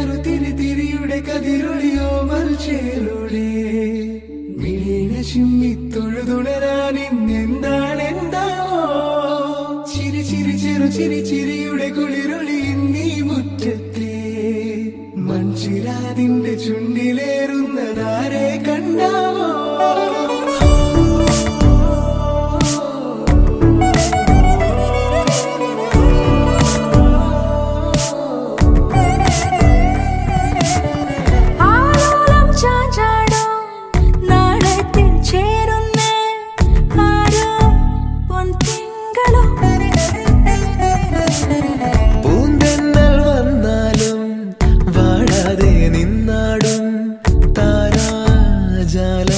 നറു തിരി തിരിയുടെ കതിരൊളിയോ മൽച്ചേലൂടെ വീണ ചിമ്മി തൊഴുതുണരാൻ ഇന്നെന്താണ് എന്താണോ ചിരി ചിരി ചെറു ചിരി ചിരിയുടെ കുളിരൊളി നീ മുറ്റത്തെ. മൺചിരാതിന്റെ ചുണ്ടിലേറുന്നതാരെ ജാല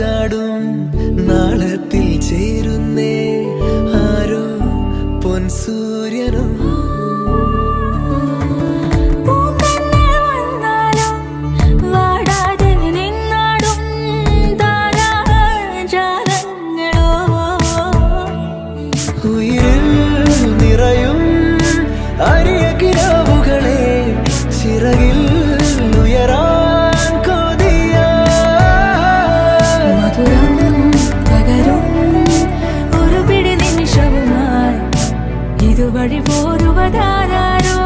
ചാടും നാളത്തിൽ ചേരുന്നേ. ആരോ പൊൻസൂര്യനും வழி போருவதாரோ